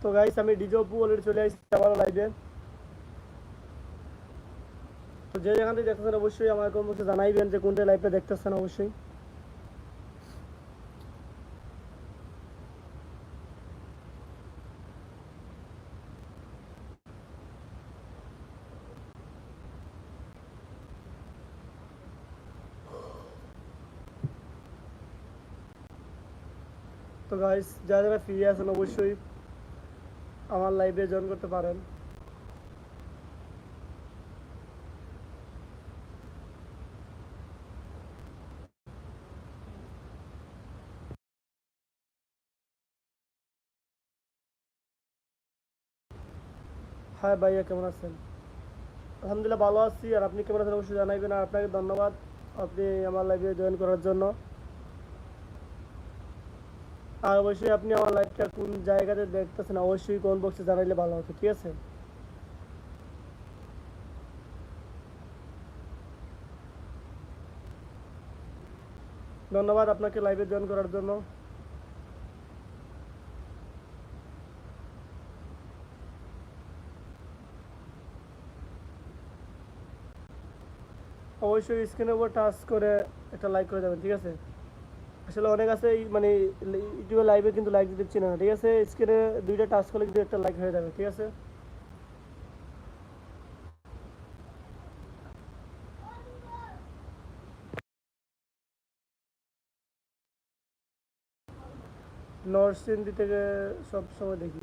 তো গাইস আমি DJ Apu already চলে আসছি আমার লাইভে তো যে যেখান থেকে দেখতেছেন অবশ্যই আমার কমপক্ষে জানাইবেন যে কোনটা লাইভটা দেখতেছেন অবশ্যই। তো গাইস যারা যারা ফ্রি আছেন অবশ্যই আমার লাইভে জয়েন করতে পারেন। হ্যাঁ ভাইয়া, কেমন আছেন? আলহামদুলিল্লাহ ভালো আছি, আর আপনি কেমন আছেন অবশ্যই জানাইবেন, আর আপনাকে ধন্যবাদ আপনি আমার লাইভে জয়েন করার জন্য। আর অবশ্যই আপনি আমার লাইভটা কোন জায়গাতে দেখতেছেন, অবশ্যই কোন বক্সে জানাইলে ভালো হতো, ঠিক আছে? ধন্যবাদ আপনাকে লাইভে জয়েন করার জন্য। অবশ্যই স্ক্রিনের উপর টাচ করে একটা লাইক করে যাবেন ঠিক আছে? আসলে অনেক আছে মানে ইউটিউবে লাইভে কিন্তু লাইক দিচ্ছি না, ঠিক আছে? স্ক্রিনে দুইটা টাচ করলে কিন্তু একটা লাইক হয়ে যাবে, ঠিক আছে? নরসিংদী থেকে সব সময় দেখি।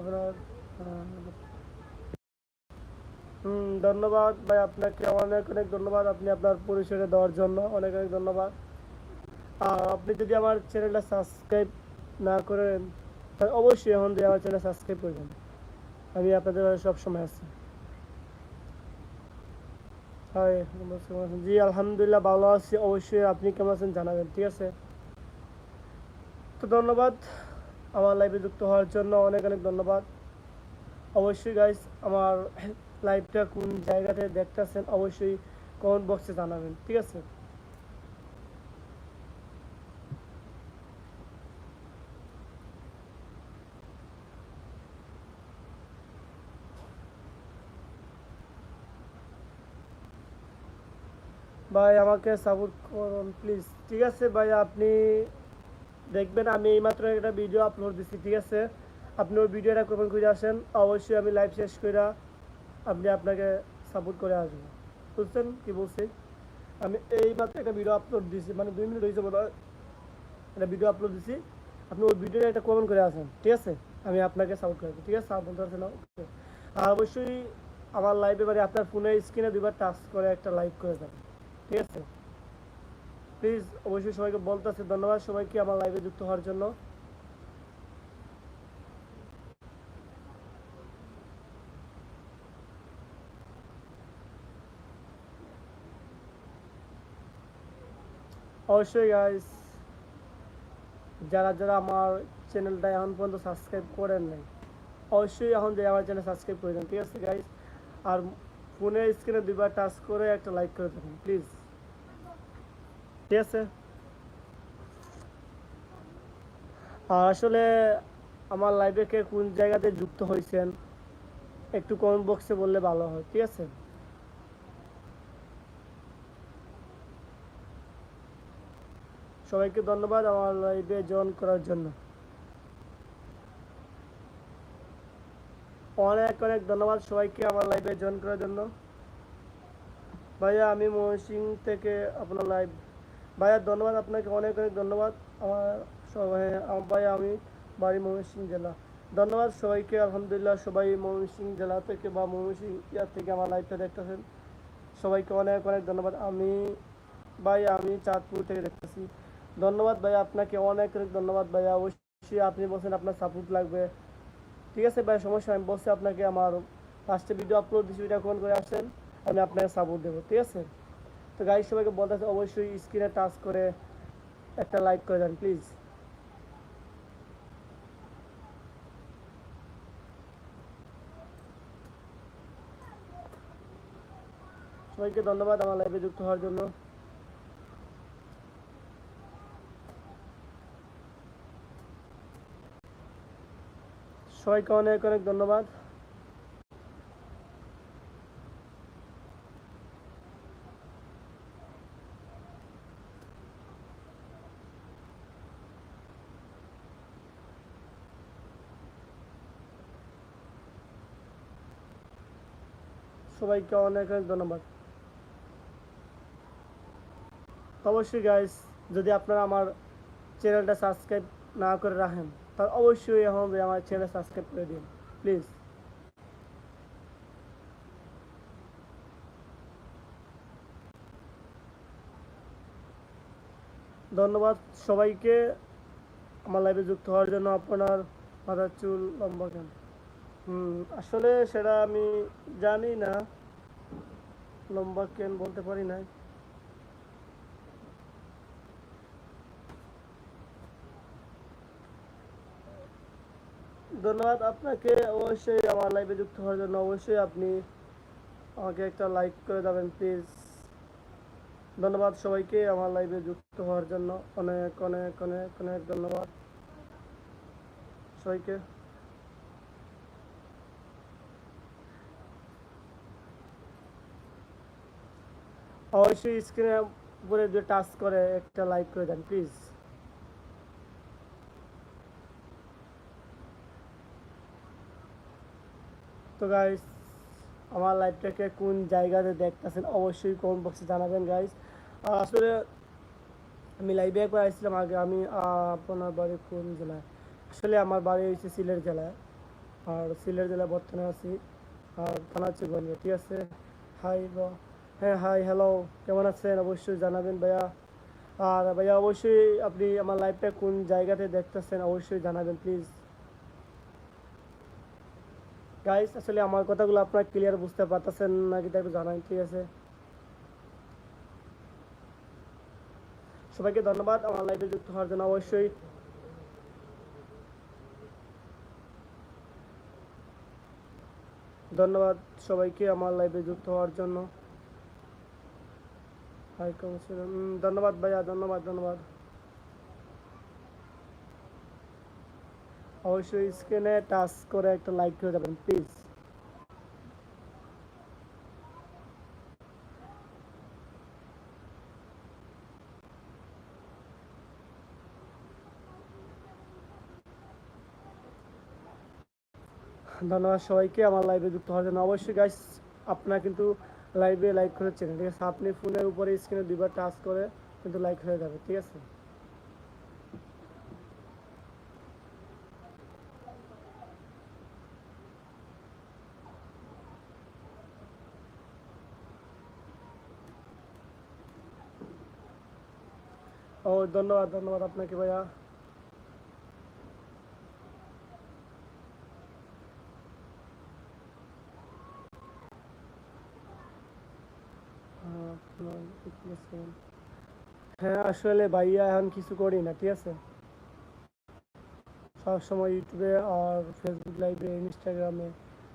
আপনার হুম, ধন্যবাদ ভাই আপনাকে, অনেক অনেক ধন্যবাদ আপনি আপনার পরিচয়টা দেওয়ার জন্য, অনেক অনেক ধন্যবাদ। আপনি যদি আমার চ্যানেলটা সাবস্ক্রাইব না করেন, তাহলে অবশ্যই এখন দিয়ে আমার চ্যানেল সাবস্ক্রাইব করবেন আমি আপনাদের সব সময় আছি। হাই? জি, আলহামদুলিল্লাহ ভালো আছি। অবশ্যই আপনি কেমন আছেন জানাবেন, ঠিক আছে? তো ধন্যবাদ আমার লাইভে যুক্ত হওয়ার জন্য, অনেক অনেক ধন্যবাদ। অবশ্যই গাইস আমার লাইভটা কোন জায়গাতে দেখতেছেন, অবশ্যই কমেন্ট বক্সে জানাবেন, ঠিক আছে? ভাই, আমাকে সাপোর্ট করুন প্লিজ ঠিক আছে ভাই, আপনি দেখবেন, আমি এইমাত্র একটা ভিডিও আপলোড দিচ্ছি ঠিক আছে? আপনি ওই ভিডিওটা কখন করে আসেন। অবশ্যই আমি লাইভ শেষ করে আপনি আপনাকে সাপোর্ট করে আসব। বুঝছেন কি বলছি? আমি এইমাত্র একটা ভিডিও আপলোড দিছি মানে দুই মিনিট হয়েছে বোধ একটা ভিডিও আপলোড দিছি। আপনি ওই ভিডিওটা একটা কমেন্ট করে আসেন, ঠিক আছে? আমি আপনাকে সাপোর্ট করব ঠিক আছে? সাপোর্ট পারছেন Okay. আর অবশ্যই আমার লাইভে মানে আপনার ফোনের স্ক্রিনে দুইবার টাচ করে একটা লাইভ করে দেন। ঠিক আছে? প্লিজ অবশ্যই সবাইকে বলতেছি, ধন্যবাদ সবাইকে আমার লাইভে যুক্ত হওয়ার জন্য। অবশ্যই গাইস যারা যারা আমার চ্যানেলটা এখন পর্যন্ত সাবস্ক্রাইব করেন নাই, অবশ্যই এখন যে আমার চ্যানেল সাবস্ক্রাইব করে দেন, ঠিক আছে গাইস আর ফোনের স্ক্রিনে দুইবার টাচ করে একটা লাইক করে দেবেন প্লিজ ঠিক আছে? আর আসলে আমার লাইভে কে কোন জায়গাতে যুক্ত হয়েছেন, একটু কমেন্ট বক্সে বললে ভালো হয়, ঠিক আছে? সবাইকে ধন্যবাদ আমার লাইভে জয়েন করার জন্য। অনেক অনেক ধন্যবাদ সবাইকে আমার লাইভে জয়েন করার জন্য। ভাইয়া, আমি ময়মনসিং থেকে আপনার লাইভ ভাইয়া, ধন্যবাদ আপনাকে, অনেক অনেক ধন্যবাদ। আমার সবাই ভাইয়া আমি বাড়ি ময়মনসিং জেলা। ধন্যবাদ সবাইকে, আলহামদুলিল্লাহ সবাই ময়মনসিং জেলা থেকে বা ময়মনসিং ইয়ার থেকে আমার লাইভটা দেখতেছেন। সবাইকে অনেক অনেক ধন্যবাদ। আমি, ভাই, আমি চাঁদপুর থেকে দেখতেছি। ধন্যবাদ ভাইয়া, আপনাকে অনেক অনেক ধন্যবাদ ভাইয়া। অবশ্যই আপনি বলছেন আপনার সাপোর্ট লাগবে। ঠিক আছে ভাই, সমস্যা আমি বলছি আপনাকে আমার ফার্স্টে ভিডিও আপলোড দিচ্ছি ভিডিও কোন করে আসেন আমি আপনাকে সাপোর্ট দেবো, ঠিক আছে? তো গাইজ সবাইকে বলতে আছে, অবশ্যই স্ক্রিনে টাচ করে একটা লাইক করে দেন প্লিজ সবাইকে ধন্যবাদ আমার লাইভে যুক্ত হওয়ার জন্য। সবাইকে অনেক অনেক ধন্যবাদ। সবাইকে অনেক অনেক ধন্যবাদ। অবশ্যই গাইস যদি আপনারা আমার চ্যানেলটা সাবস্ক্রাইব না করে রাখেন, তাহলে অবশ্যই হবে আমার চ্যানেল সাবস্ক্রাইব করে দিন প্লিজ ধন্যবাদ সবাইকে, আমার লাইভে যুক্ত হওয়ার জন্য আপনার মাথার চুল লম্বা কেন? হুম, আসলে সেটা আমি জানি না। লম্বা কেন বলতে পারি না ধন্যবাদ আপনাকে, অবশ্যই আমার লাইভে যুক্ত হওয়ার জন্য অবশ্যই আপনি আমাকে একটা লাইক করে দেবেন প্লিজ ধন্যবাদ সবাইকে আমার লাইভে যুক্ত হওয়ার জন্য। অনেক অনেক অনেক অনেক ধন্যবাদ সবাইকে। অবশ্যই স্ক্রিনের উপরে যে টাচ করে, একটা লাইক করে দেন প্লিজ তো গাইস আমার লাইভটাকে কোন জায়গাতে দেখতেছেন অবশ্যই কমেন্ট বক্সে জানাবেন গাইস আসলে আমি লাইভে একবার আসছিলাম আগে, আমি আপনার বাড়ি কোন জেলায়? আসলে আমার বাড়ি হয়েছে সিলেট জেলায়। আর সিলেট জেলায় বর্তমানে আছি। আর থানা হচ্ছে গঞ্জে, ঠিক আছে? হাই, বা। হ্যাঁ হাই হ্যালো কেমন আছেন? অবশ্যই জানাবেন ভাইয়া। আর ভাইয়া, অবশ্যই আপনি আমার লাইভটা কোন জায়গাতে দেখতেছেন, অবশ্যই জানাবেন প্লিজ গাইস আসলে আমার কথাগুলো আপনারা ক্লিয়ার বুঝতে পারতেছেন নাকি তা একটু জানান ঠিক আছে? সবাইকে ধন্যবাদ, আমার লাইভে যুক্ত হওয়ার জন্য অবশ্যই। ধন্যবাদ সবাইকে আমার লাইভে যুক্ত হওয়ার জন্য। ওয়ালাইকুম আসসালাম। ধন্যবাদ ভাইয়া, ধন্যবাদ ধন্যবাদ। অবশ্যই স্ক্রিনে টাচ করে একটা লাইক করে যাবেন প্লিজ ধন্যবাদ সবাইকে আমার লাইভে যুক্ত হওয়ার জন্য। অবশ্যই গাইস আপনারা কিন্তু লাইভে লাইক করেছেন। ঠিক আছে? আপনি ফোনের উপরে স্ক্রিনে দুইবার টাচ করে কিন্তু লাইক হয়ে যাবে ঠিক আছে? ও ধন্যবাদ ধন্যবাদ আপনাকে ভাইয়া। আহ, আপনার কি আছেন? হ্যাঁ আসলে ভাইয়া এখন কিছু করি না, ঠিক আছে? সব সময় ইউটিউবে আর ফেসবুক লাইভে ইনস্টাগ্রামে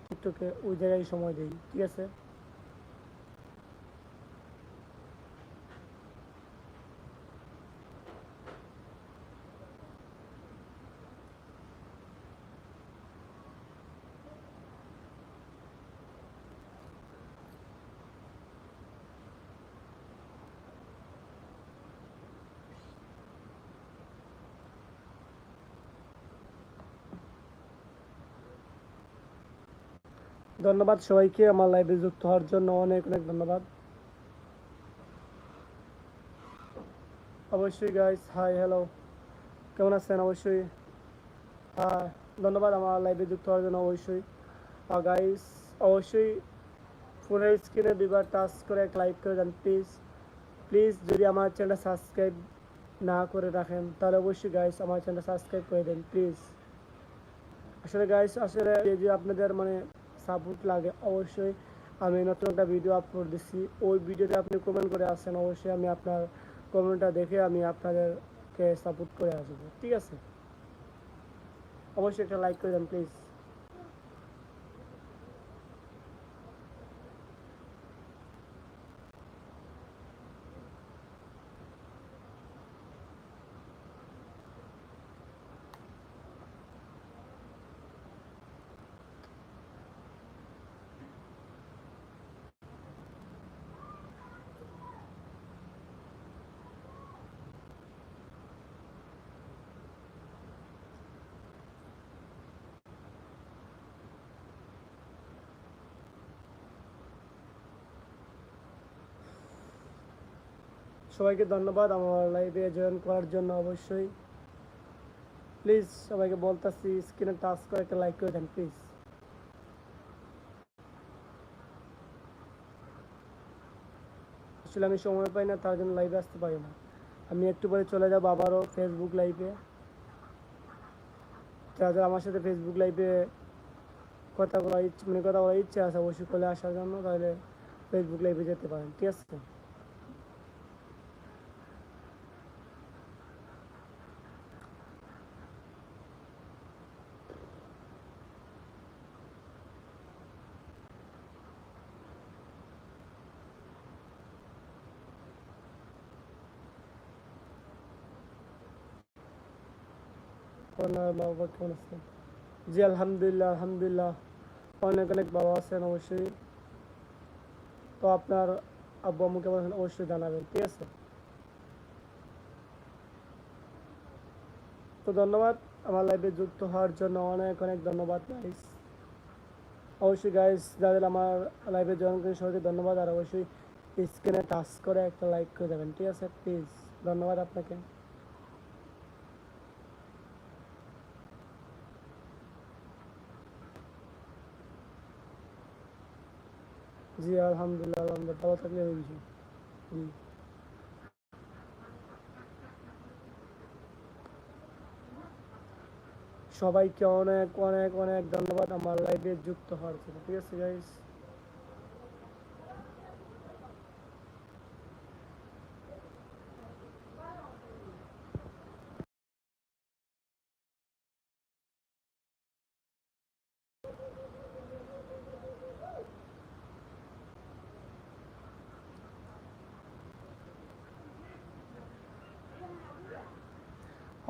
টিকটকে ওই জায়গায় সময় দিই, ঠিক আছে? ধন্যবাদ সবাইকে, আমার লাইভে যুক্ত হওয়ার জন্য অনেক অনেক ধন্যবাদ। অবশ্যই গাইস হাই হ্যালো কেমন আছেন? অবশ্যই হ্যাঁ ধন্যবাদ আমার লাইভে যুক্ত হওয়ার জন্য অবশ্যই। আর গাইস অবশ্যই ফোনের স্ক্রিনে দুবার টাচ করে এক লাইক করে দেন প্লিজ প্লিজ যদি আমার চ্যানেলটা সাবস্ক্রাইব না করে রাখেন, তাহলে অবশ্যই গাইস আমার চ্যানেলটা সাবস্ক্রাইব করে দেন প্লিজ আসলে গাইস আসলে যে আপনাদের মানে সাপোর্ট লাগে, অবশ্যই আমি নতুন একটা ভিডিও আপলোড দিচ্ছি ওই ভিডিওতে আপনি কমেন্ট করে আসেন, অবশ্যই আমি আপনার কমেন্টটা দেখে আমি আপনাদেরকে সাপোর্ট করে আসব। ঠিক আছে? অবশ্যই একটা লাইক করে দেন প্লিজ সবাইকে ধন্যবাদ আমার লাইভে জয়েন করার জন্য অবশ্যই। প্লিজ সবাইকে বলতেছি স্ক্রিনে টাচ করে একটা লাইক করে দেন প্লিজ আসলে আমি সময় পাই না, তার জন্য লাইভে আসতে পারি না। আমি একটু পরে চলে যাব আবারও ফেসবুক লাইভে যারা আমার সাথে ফেসবুক লাইভে কথা বলার ইচ্ছে মানে কথা বলার ইচ্ছে আছে, অবশ্যই চলে আসার জন্য, তাহলে ফেসবুক লাইভে যেতে পারেন, ঠিক আছে? জি, আলহামদুলিল্লাহ আলহামদুলিল্লাহ। অনেক অনেক আছেন অবশ্যই। তো আপনার আব্বু আম্মু কেমন আছেন অবশ্যই জানাবেন, ঠিক আছে? তো ধন্যবাদ, আমার লাইভে যুক্ত হওয়ার জন্য অনেক অনেক ধন্যবাদ গাইস অবশ্যই গাইস যাদের আমার লাইভে জয়েন করে সবাইকে ধন্যবাদ। আর অবশ্যই স্ক্রিনে টাচ করে একটা লাইক করে দেবেন, ঠিক আছে? প্লিজ ধন্যবাদ আপনাকে। জি, আলহামদুলিল্লাহ আলহামদুলিল্লাহ, ভালো থাকলে হয়ে গেছে। সবাইকে অনেক অনেক অনেক ধন্যবাদ, আমার লাইভে যুক্ত হওয়ার জন্য। ঠিক আছে গাইস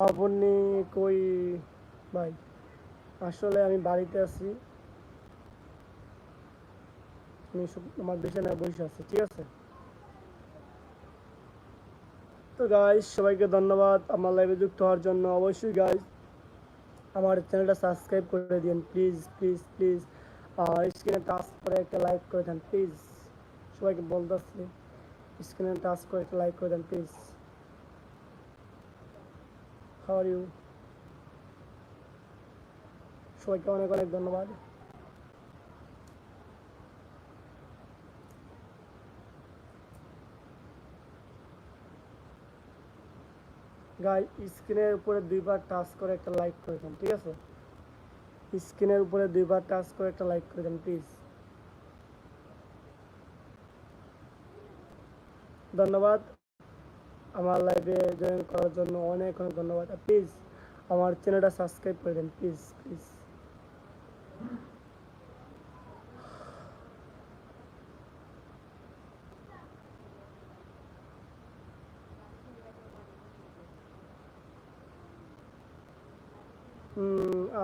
আপনি কই, ভাই? আসলে আমি বাড়িতে আছি। আমি আমার বিছানায় বসে আছি, ঠিক আছে? তো গাইস সবাইকে ধন্যবাদ। আমার লাইভে যুক্ত হওয়ার জন্য অবশ্যই গাইস আমার চ্যানেলটা সাবস্ক্রাইব করে দিন প্লিজ প্লিজ প্লিজ আর স্ক্রিনে টাচ করে একটা লাইক করে দেন প্লিজ সবাইকে বলতেছি স্ক্রিনে টাচ করে একটা লাইক করে দেন প্লিজ হাউ আর ইউ সবাইকে অনেক অনেক ধন্যবাদ গাই স্ক্রিনের উপরে দুইবার টাচ করে একটা লাইক করে দেন, ঠিক আছে? স্ক্রিনের উপরে দুইবার টাচ করে একটা লাইক করে দেন প্লিজ ধন্যবাদ। আমার লাইভে জয়েন করার জন্য অনেক অনেক ধন্যবাদ। প্লিজ আমার চ্যানেলটা সাবস্ক্রাইব করে দেন প্লিজ প্লিজ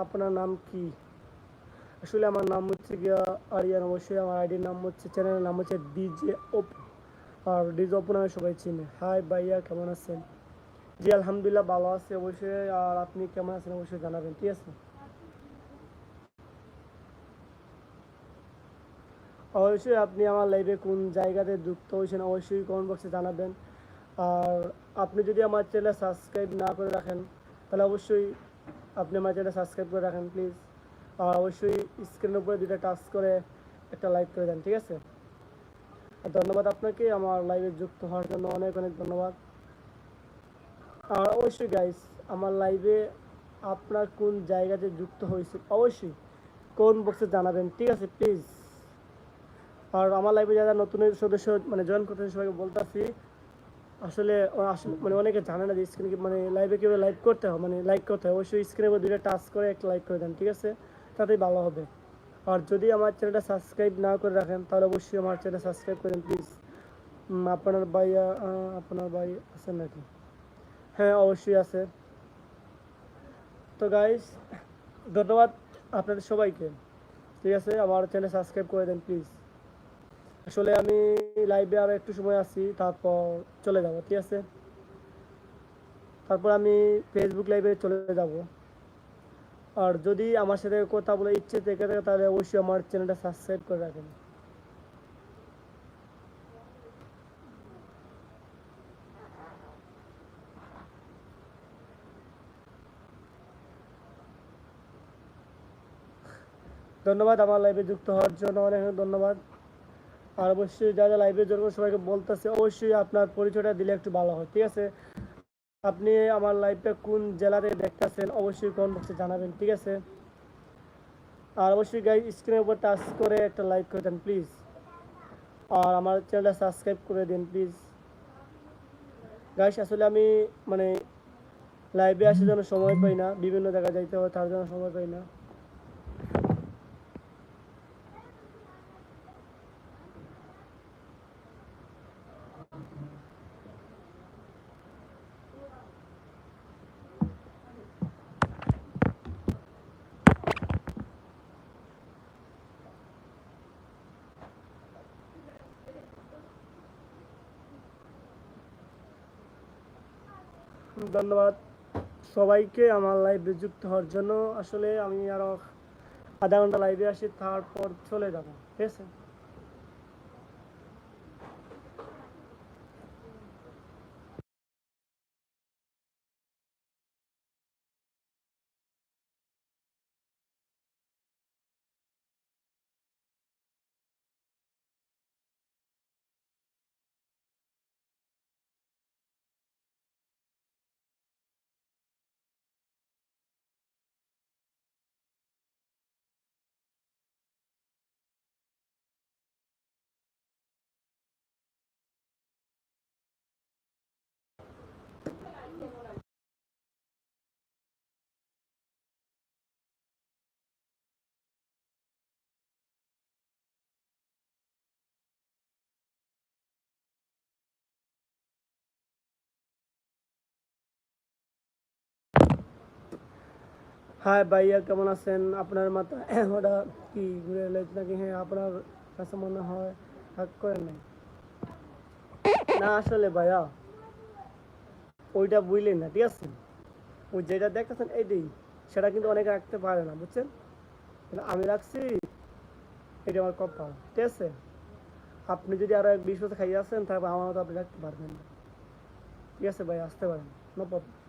আপনার নাম কি? আসলে আমার নাম হচ্ছে গিয়া আরিয়ান, অবশ্যই আমার আইডির নাম হচ্ছে চ্যানেলের নাম হচ্ছে ডিজে ওপ আর ডিজে নামে সবাই চিনে। হাই ভাইয়া, কেমন আছেন? জি, আলহামদুলিল্লাহ ভালো আছে অবশ্যই, আর আপনি কেমন আছেন অবশ্যই জানাবেন, ঠিক আছে? অবশ্যই আপনি আমার লাইভে কোন জায়গাতে যুক্ত হয়েছেন অবশ্যই কমেন্ট বক্সে জানাবেন। আর আপনি যদি আমার চ্যানেল সাবস্ক্রাইব না করে রাখেন, তাহলে অবশ্যই আপনি আমার চ্যানেল সাবস্ক্রাইব করে রাখেন প্লিজ আর অবশ্যই স্ক্রিনের উপরে দুটা টাচ করে একটা লাইক করে দেন, ঠিক আছে? ধন্যবাদ আপনাকে, আমার লাইভে যুক্ত হওয়ার জন্য অনেক অনেক ধন্যবাদ। আর অবশ্যই গাইস আমার লাইভে আপনার কোন জায়গাতে যুক্ত হয়েছে অবশ্যই কোন বক্সে জানাবেন, ঠিক আছে? প্লিজ আর আমার লাইভে যারা নতুন সদস্য মানে জয়েন করতে সবাইকে বলতেছি আসলে মানে অনেকে জানে না যে স্ক্রিনে মানে লাইভে কীভাবে লাইভ করতে হয় মানে লাইক করতে হয়। অবশ্যই স্ক্রিনের উপর দুইটা টাচ করে একটা লাইক করে দেন, ঠিক আছে? তাতেই ভালো হবে। আর যদি আমার চ্যানেলটা সাবস্ক্রাইব না করে রাখেন, তাহলে অবশ্যই আমার চ্যানেল সাবস্ক্রাইব করেন প্লিজ আপনার ভাই আপনার ভাই আছেন নাকি? হ্যাঁ অবশ্যই আছে। তো গাইস ধন্যবাদ আপনাদের সবাইকে। ঠিক আছে, আমার চ্যানেল সাবস্ক্রাইব করে দেন প্লিজ আসলে আমি লাইভে আরও একটু সময় আছি, তারপর চলে যাব, ঠিক আছে? তারপর আমি ফেসবুক লাইভে চলে যাব। আর যদি আমার সাথে কথা বলে ইচ্ছে থেকে থাকে, তাহলে অবশ্যই আমার চ্যানেলটা সাবস্ক্রাইব করে রাখেন ধন্যবাদ আমার লাইভে যুক্ত হওয়ার জন্য, অনেক ধন্যবাদ। আর অবশ্যই যারা লাইভে জন্য সবাইকে বলতেছে, অবশ্যই আপনার পরিচয়টা দিলে একটু ভালো হয়, ঠিক আছে? আপনি আমার লাইভটা কোন জেলাতে দেখতেছেন অবশ্যই কমেন্ট বক্সে জানাবেন, ঠিক আছে? আর অবশ্যই গাই স্ক্রিনের উপর টাচ করে একটা লাইক করে দেন প্লিজ আর আমার চ্যানেলটা সাবস্ক্রাইব করে দিন প্লিজ গাইস আসলে আমি মানে লাইভে আসার জন্য সময় পাই না, বিভিন্ন জায়গায় যাইতে হবে তার জন্য সময় পাই না। ধন্যবাদ। সবাইকে আমার লাইভে যুক্ত হওয়ার জন্য। আসলে আমি আরও আধা ঘণ্টা লাইভে আসি, তারপর চলে যাব। ঠিক আছে? হাই ভাইয়া, কেমন আছেন? আপনার মাথা ওটা কি ঘুরে নাকি? হ্যাঁ আপনার কাছে মনে হয় হাক করেন নাই। না, আসলে ভাইয়া, ওইটা বুঝলেন না, ঠিক আছে? ওই যেটা দেখতেছেন, এইটাই। সেটা কিন্তু অনেকে রাখতে পারে না, বুঝছেন? আমি রাখছি এটা আমার কপাল, ঠিক আছে? আপনি যদি আরও এক বিশ বছর খাইয়ে আসেন তারপর আমার মতো আপনি রাখতে পারবেন না। ঠিক আছে ভাই আসতে পারেন নো প্রবলেম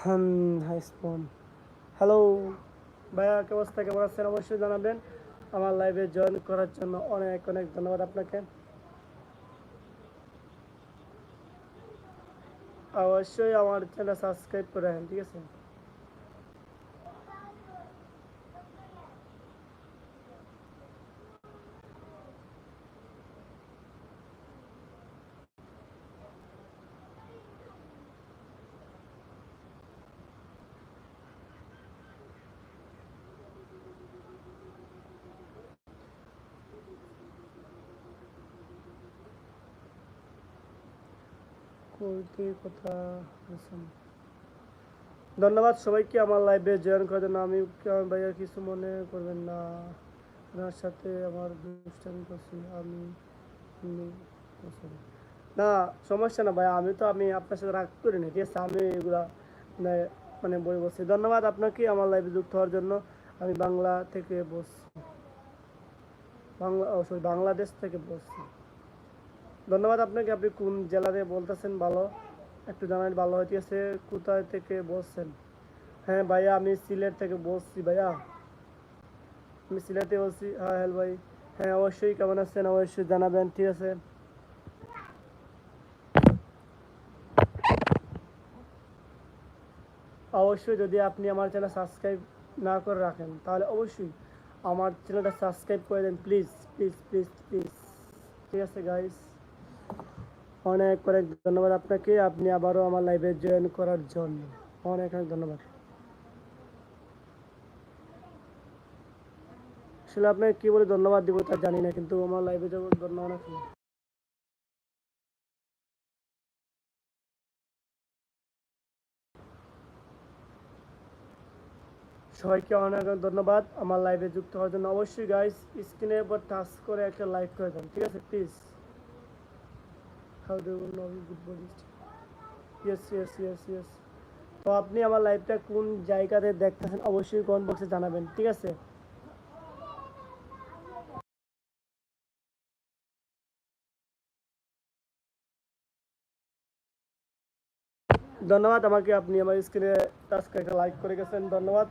হুম, হাই স্পন হ্যালো। ভাইয়া, কে অবস্থা? কেমন আছেন? অবশ্যই জানাবেন। আমার লাইভে জয়েন করার জন্য অনেক অনেক ধন্যবাদ আপনাকে। অবশ্যই আমার চ্যানেল সাবস্ক্রাইব করে ঠিক আছে? করতে কথা বলছেন। ধন্যবাদ সবাইকে আমার লাইভে জয়েন করার জন্য। আমি কেমন ভাইয়া কিছু মনে করবেন না। আপনার সাথে আমার দুষ্টামি করছি। আমি না, সমস্যা না ভাই। আমি তো, আমি আপনার সাথে রাগ করি না। ঠিক আছে, আমি এগুলা মানে মানে বই বলছি ধন্যবাদ আপনাকে আমার লাইভে যুক্ত হওয়ার জন্য। আমি বাংলা থেকে বসছি। বাংলা সরি, বাংলাদেশ থেকে বসছি। ধন্যবাদ আপনাকে, আপনি কোন জেলাতে বলতেছেন ভালো? একটু জানাই, ভালো হইতেছে কোথায় থেকে বলছেন? হ্যাঁ ভাইয়া, আমি সিলেট থেকে বলছি ভাইয়া। আমি সিলেটে বলছি হ্যাঁ হ্যালো ভাই। হ্যাঁ অবশ্যই কেমন আছেন? অবশ্যই জানাবেন, ঠিক আছে? অবশ্যই যদি আপনি আমার চ্যানেল সাবস্ক্রাইব না করে রাখেন, তাহলে অবশ্যই আমার চ্যানেলটা সাবস্ক্রাইব করে দেন, প্লিজ প্লিজ প্লিজ প্লিজ। ঠিক আছে গাইস অনেক অনেক ধন্যবাদ আপনাকে। আপনি আবারও আমার লাইভে জয়েন করার জন্য। অনেক অনেক ধন্যবাদ। আসলে আপনাকে কি বলে ধন্যবাদ দিব তা জানি না, কিন্তু আমার লাইভে যখন ধন্যবাদ আছে। সবাইকে অনেক অনেক ধন্যবাদ। আমার লাইভে যুক্ত হওয়ার জন্য অবশ্যই গাইস স্ক্রিনের উপর টাচ করে একটা লাইক করে দেন, ঠিক আছে? Please how do no good body yes yes yes yes তো আপনি আমার লাইভটা কোন জায়গাতে দেখতেছেন, অবশ্যই কমেন্ট বক্সে জানাবেন, ঠিক আছে? ধন্যবাদ, আমাকে আপনি আমার স্ক্রিনে টাচ করে একটা লাইক করে গেছেন, ধন্যবাদ।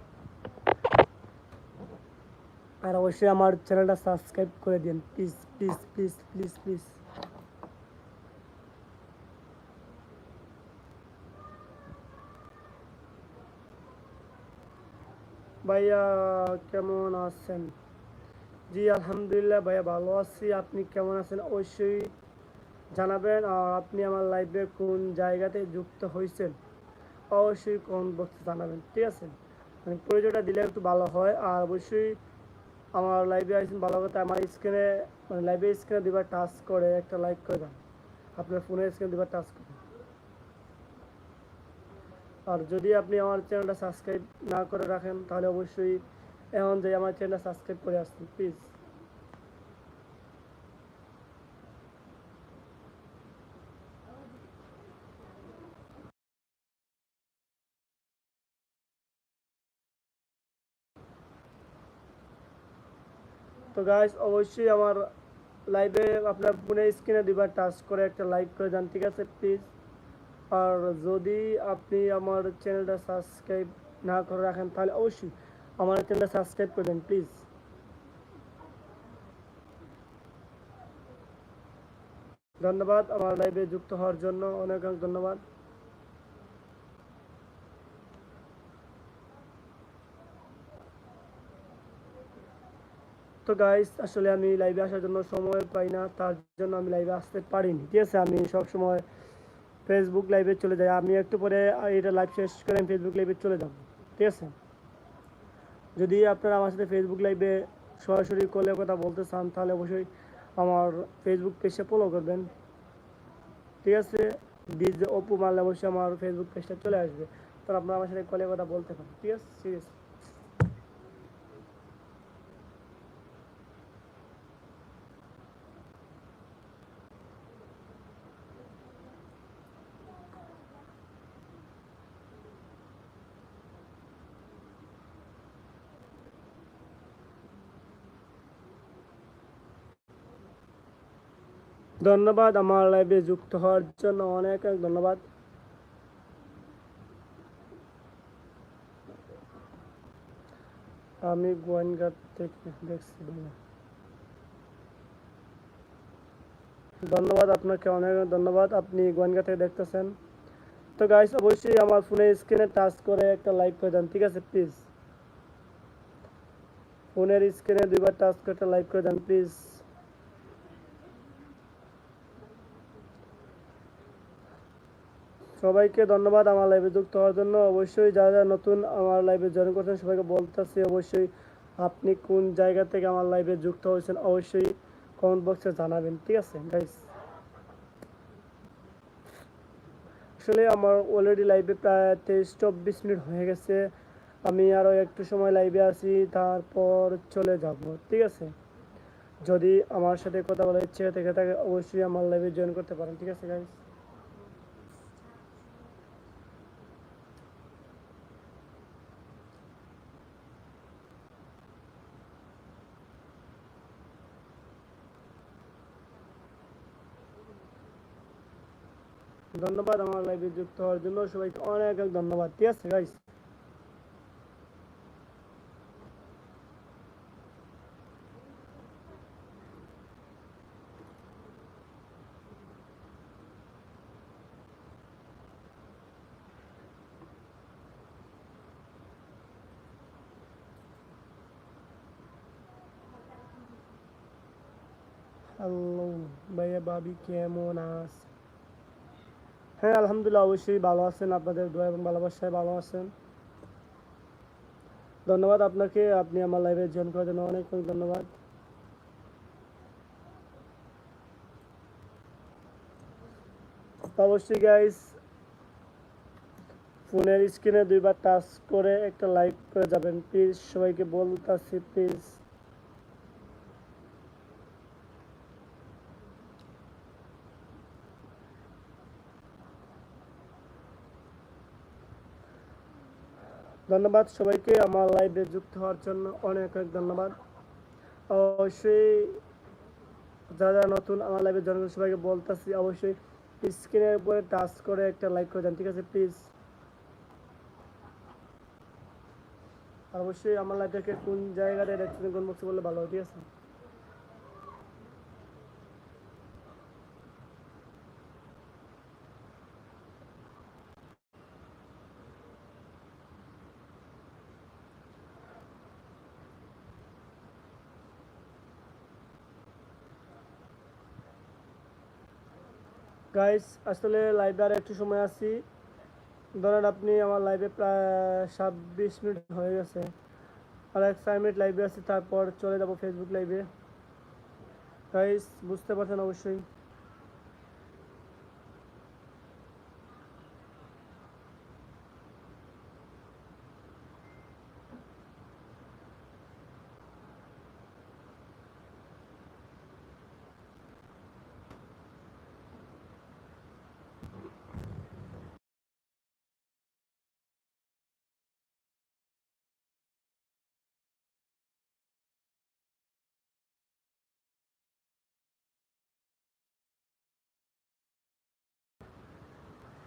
আর অবশ্যই আমার চ্যানেলটা সাবস্ক্রাইব করে দিন please please please please please ভাইয়া, কেমন আছেন? জি, আলহামদুলিল্লাহ ভাইয়া ভালো আছি। আপনি কেমন আছেন? অবশ্যই জানাবেন। আর আপনি আমার লাইভে কোন জায়গাতে যুক্ত হয়েছেন, অবশ্যই কোন বক্সে জানাবেন, ঠিক আছে? মানে পরিচয়টা দিলে একটু ভালো হয়। আর অবশ্যই আমার লাইভে আসেন ভালো কথা আমার স্ক্রিনে মানে লাইভে স্ক্রিনে দুবার টাচ করে, একটা লাইক করে দেন। আপনার ফোনের স্ক্রিনে দুবার টাচ করে। আর যদি আপনি আমার চ্যানেলটা সাবস্ক্রাইব না করে রাখেন, তাহলে অবশ্যই এখন যে আমার চ্যানেলটা সাবস্ক্রাইব করে আসুন প্লিজ তো গাইস অবশ্যই আমার লাইভে আপনার ফোনের স্ক্রিনে দুবার টাচ করে একটা লাইক করে যান ঠিক আছে? প্লিজ আর যদি আপনি আমার চ্যানেলটা সাবস্ক্রাইব না করে রাখেন, তাহলে অবশ্যই আমার চ্যানেলটা সাবস্ক্রাইব করে দেন প্লিজ ধন্যবাদ, আমার লাইভে যুক্ত হওয়ার জন্য অনেক অনেক ধন্যবাদ। তো গাইস আসলে আমি লাইভে আসার জন্য সময় পাই না, তার জন্য আমি লাইভে আসতে পারিনি, ঠিক আছে? আমি সব সময় ফেসবুক লাইভে চলে যাই আমি একটু পরে এটা লাইভ শেষ করে আমি ফেসবুক লাইভে চলে যাব। ঠিক আছে? যদি আপনারা আমার সাথে ফেসবুক লাইভে সরাসরি কলে কথা বলতে চান, তাহলে অবশ্যই আমার ফেসবুক পেজে ফলো করবেন। ঠিক আছে? ডিজে অপু মারলে অবশ্যই আমার ফেসবুক পেজটা চলে আসবে। তো আপনারা আমার সাথে কলে কথা বলতে পারেন। ঠিক আছে? সিরিয়াস ধন্যবাদ, আমার লাইভে যুক্ত হওয়ার জন্য অনেক অনেক ধন্যবাদ। আমি গোয়েনঘাট থেকে দেখছি। ভাইয়া। ধন্যবাদ, আপনাকে অনেক অনেক ধন্যবাদ, আপনি গোয়েনঘাট থেকে দেখতেছেন। তো গাইস অবশ্যই আমার ফোনে স্ক্রিনে টাচ করে একটা লাইক করে দেন, ঠিক আছে? প্লিজ ফোনের স্ক্রিনে দুইবার টাচ করে একটা লাইক করে দেন প্লিজ সবাইকে ধন্যবাদ আমার লাইভে যুক্ত হওয়ার জন্য। অবশ্যই যারা যারা নতুন আমার লাইভে জয়েন করছেন, সবাইকে বলতেছি অবশ্যই আপনি কোন জায়গা থেকে আমার লাইভে যুক্ত হয়েছেন অবশ্যই কমেন্ট বক্সে জানাবেন, ঠিক আছে? গাইস আসলে আমার অলরেডি লাইভে প্রায় তেইশ চব্বিশ মিনিট হয়ে গেছে। আমি আরও একটু সময় লাইভে আছি, তারপর চলে যাব, ঠিক আছে? যদি আমার সাথে কথা বলার ইচ্ছে থেকে থাকে অবশ্যই আমার লাইভে জয়েন করতে পারেন, ঠিক আছে গাইস ধন্যবাদ আমার লাইভে যুক্ত হওয়ার জন্য সবাইকে অনেক অনেক ধন্যবাদ ঠিক আছে গাইস হ্যালো ভাইয়া ভাবি কেমন আছে হ্যাঁ আলহামদুলিল্লাহ, অবশ্যই ভালো আছেন আপনাদের দোয়া এবং ভালোবাসায় ভালো আছেন। ধন্যবাদ আপনাকে, আপনি আমার লাইভে জয়েন করার জন্য অনেক অনেক ধন্যবাদ। অবশ্যই গাইস ফোনের স্ক্রিনে দুইবার টাচ করে একটা লাইক করে যাবেন প্লিজ সবাইকে বলতেছি প্লিজ ধন্যবাদ সবাইকে। আমার লাইভে যুক্ত হওয়ার জন্য অনেক অনেক ধন্যবাদ। অবশ্যই যারা যারা নতুন আমার লাইভে জয়েন সবাইকে বলতেছি, অবশ্যই স্ক্রিনের উপরে টাচ করে একটা লাইক করে দেন, ঠিক আছে? প্লিজ অবশ্যই আমার লাইভটাকে কোন কোন বক্সে বললে ভালো ঠিক আছে? গাইস আসলে লাইভে আর একটু সময় আছি। ধরেন আপনি আমার লাইভে প্রায় ছাব্বিশ মিনিট হয়ে গেছে। আর এক ফাইভ মিনিট লাইভে আছি, তারপর চলে যাব ফেসবুক লাইভে গাইস বুঝতে পারছেন অবশ্যই।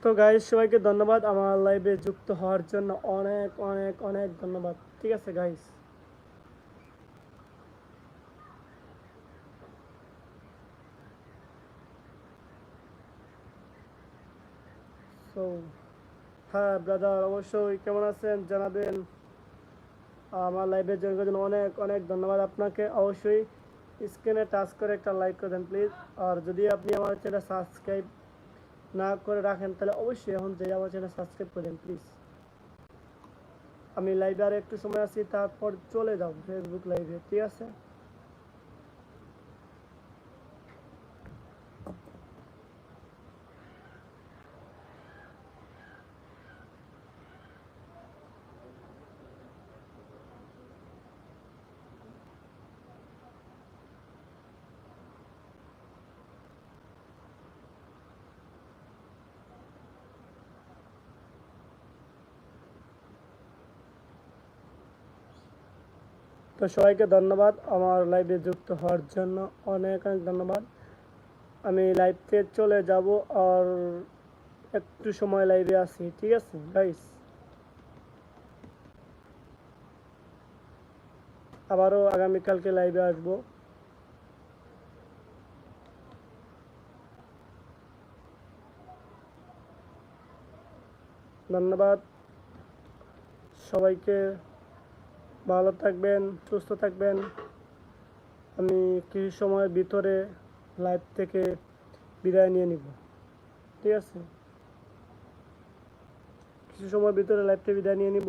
তো গাইস সবাইকে ধন্যবাদ। আমার লাইভে যুক্ত হওয়ার জন্য অনেক অনেক অনেক ধন্যবাদ। ঠিক আছে গাইস সো হ্যাঁ ব্রাদার অবশ্যই কেমন আছেন? জানাবেন। আমার লাইভে জয়েন জন্য অনেক অনেক ধন্যবাদ আপনাকে। অবশ্যই স্ক্রিনে টাচ করে একটা লাইক করে দেন প্লিজ আর যদি আপনি আমার চ্যানেল সাবস্ক্রাইব না করে রাখেন, তাহলে অবশ্যই এখন যে আমার চ্যানেল সাবস্ক্রাইব করেন প্লিজ আমি লাইভে আর একটু সময় আছি, তারপর চলে যাব ফেসবুক লাইভে ঠিক আছে? তো সবাইকে ধন্যবাদ। আমার লাইভে যুক্ত হওয়ার জন্য অনেক অনেক ধন্যবাদ। আমি লাইভে চলে যাব আর একটু সময় লাইভে আছি, ঠিক আছে গাইস আবারও আগামীকালকে লাইভে আসব। ধন্যবাদ। সবাইকে ভালো থাকবেন, সুস্থ থাকবেন। আমি কিছু সময়ের ভিতরে লাইভ থেকে বিদায় নিয়ে নিব। ঠিক আছে? কিছু সময়ের ভিতরে লাইভ থেকে বিদায় নিয়ে নিব।